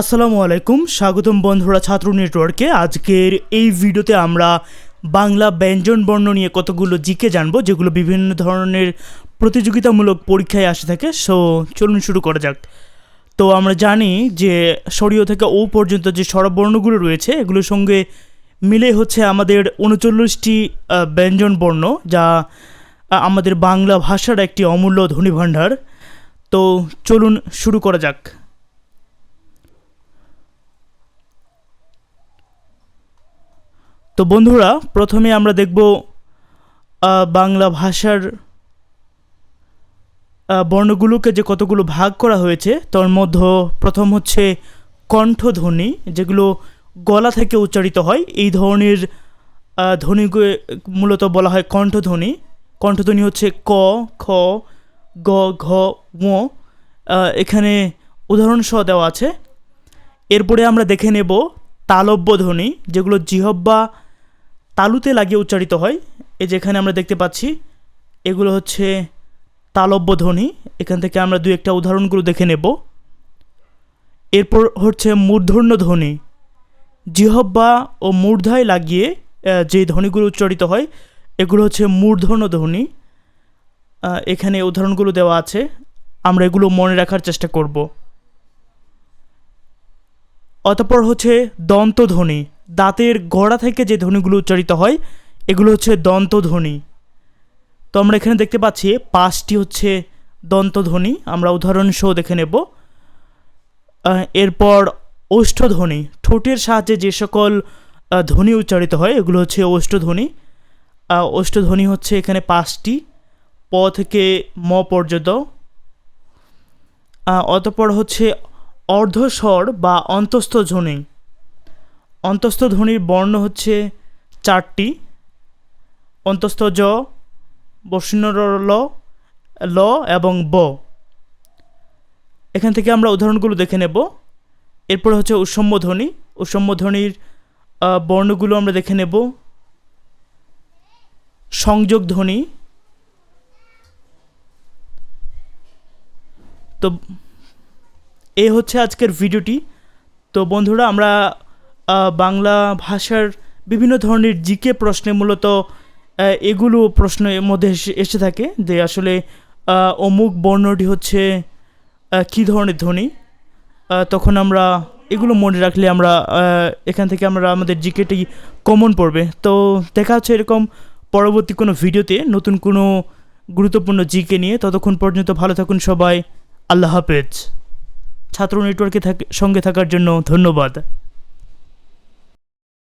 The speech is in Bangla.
আসসালামু আলাইকুম। স্বাগতম বন্ধুরা ছাত্র নেটওয়ার্কে। আজকের এই ভিডিওতে আমরা বাংলা ব্যঞ্জন বর্ণ নিয়ে কতগুলো জিকে জানব, যেগুলো বিভিন্ন ধরনের প্রতিযোগিতামূলক পরীক্ষায় আসে থাকে। সো চলুন শুরু করা যাক। তো আমরা জানি যে সরিয় থেকে ও পর্যন্ত যে স্বরবর্ণগুলো রয়েছে, এগুলোর সঙ্গে মিলে হচ্ছে আমাদের উনচল্লিশটি ব্যঞ্জন বর্ণ, যা আমাদের বাংলা ভাষার একটি অমূল্য ধ্বনিভাণ্ডার। তো চলুন শুরু করা যাক। তো বন্ধুরা প্রথমে আমরা দেখব বাংলা ভাষার বর্ণগুলোকে যে কতগুলো ভাগ করা হয়েছে তার মধ্যে প্রথম হচ্ছে কণ্ঠধ্বনি যেগুলো গলা থেকে উচ্চারিত হয়। এই ধরনের আহ, ধ্বনিকে মূলত বলা হয় কণ্ঠধ্বনি। কণ্ঠধ্বনি হচ্ছে ক খ গ ঘ এখানে উদাহরণসহ দেওয়া আছে। এরপরে আমরা দেখে নেব তালব্য ধ্বনি যেগুলো জিহব্বা তালুতে লাগিয়ে উচ্চারিত হয়। এই যেখানে আমরা দেখতে পাচ্ছি, এগুলো হচ্ছে তালব্য ধ্বনি। এখান থেকে আমরা দু একটা উদাহরণগুলো দেখে নেব। এরপর হচ্ছে মূর্ধন্য ধ্বনি। জিহব্বা ও মূর্ধায় লাগিয়ে যে ধ্বনিগুলো উচ্চারিত হয়, এগুলো হচ্ছে মূর্ধন্য ধ্বনি। এখানে উদাহরণগুলো দেওয়া আছে। আমরা এগুলো মনে রাখার চেষ্টা করব। অতঃপর হচ্ছে দন্তধ্বনি দাঁতের গড়া থেকে যে ধ্বনিগুলো উচ্চারিত হয়, এগুলো হচ্ছে দন্তধ্বনি। তো আমরা এখানে দেখতে পাচ্ছি, পাঁচটি হচ্ছে দন্তধ্বনি। আমরা উদাহরণ সহ দেখে নেব। এরপর ওষ্ঠধ্বনি, ঠোঁটের সাহায্যে যে সকল ধ্বনি উচ্চারিত হয়, এগুলো হচ্ছে ওষ্ঠধ্বনি। ওষ্ঠধ্বনি হচ্ছে এখানে পাঁচটি, প থেকে ম পর্যন্ত। অতঃপর হচ্ছে অর্ধস্বর বা অন্তস্থ ধ্বনি অন্তস্থ ধ্বনির বর্ণ হচ্ছে চারটি। অন্তস্থ জ বসিনর ল ল এবং ব। এখান থেকে আমরা উদাহরণগুলো দেখে নেব। এরপর হচ্ছে উৎসম্য ধ্বনি উৎসম্য ধ্বনির বর্ণগুলো আমরা দেখে নেব। সংযোগ ধ্বনি তো এই হচ্ছে আজকের ভিডিওটি। তো বন্ধুরা, আমরা বাংলা ভাষার বিভিন্ন ধরনের জিকে প্রশ্নে মূলত এগুলো প্রশ্নের মধ্যে এসে থাকে যে আসলে অমুক বর্ণটি হচ্ছে কী ধরনের ধ্বনি? তখন আমরা এগুলো মনে রাখলে আমরা এখান থেকে আমরা আমাদের জিকেটি কমন পড়বে। তো দেখা হচ্ছে এরকম পরবর্তী কোনো ভিডিওতে নতুন কোনো গুরুত্বপূর্ণ জিকে নিয়ে। ততক্ষণ পর্যন্ত ভালো থাকুন সবাই। আল্লাহ হাফেজ। ছাত্র নেটওয়ার্কে থাক, সঙ্গে থাকার জন্য ধন্যবাদ।